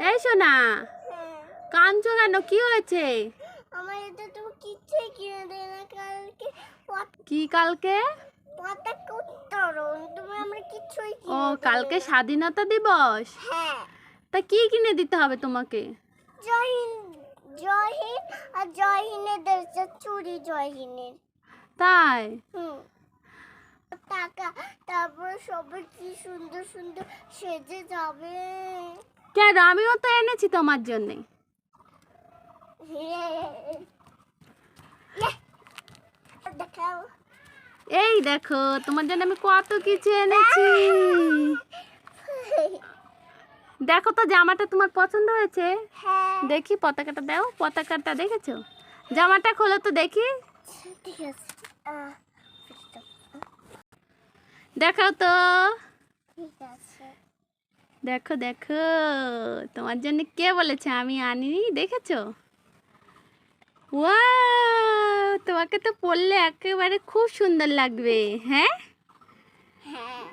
এই হ্যাঁ কাঁদছো কেন? কি হয়েছে? আমার এটা তুমি কিচ্ছুই কিনে দেয় না কালকে। কি কালকে? ও কালকে স্বাধীনতা দিবস? হ্যাঁ। তা কি কিনে দিতে হবে তোমাকে? জয় হিন্দ জয় হিন্দ আর জয় হিন্দের চুরি জয় হিন্দের। তাই? টাকা তারপর সবাই কি সুন্দর সুন্দর সেজে যাবে। কেন? আমিও তো এনেছি তোমার জন্যে। এই দেখো, তোমার জন্য আমি কত কিছু এনেছি। দেখো তো, জামাটা তোমার পছন্দ হয়েছে? হ্যাঁ দেখি, পতাকাটা দাও, পতাকাটা দেখেছ? জামাটা খোলো তো দেখি। দেখাও তো। দেখো দেখো। তোমার জন্য কে বলেছে? আমি আনিনি, দেখেছ? তোমাকে তো পড়লে একেবারে খুব সুন্দর লাগবে হ্যাঁ? হ্যাঁ।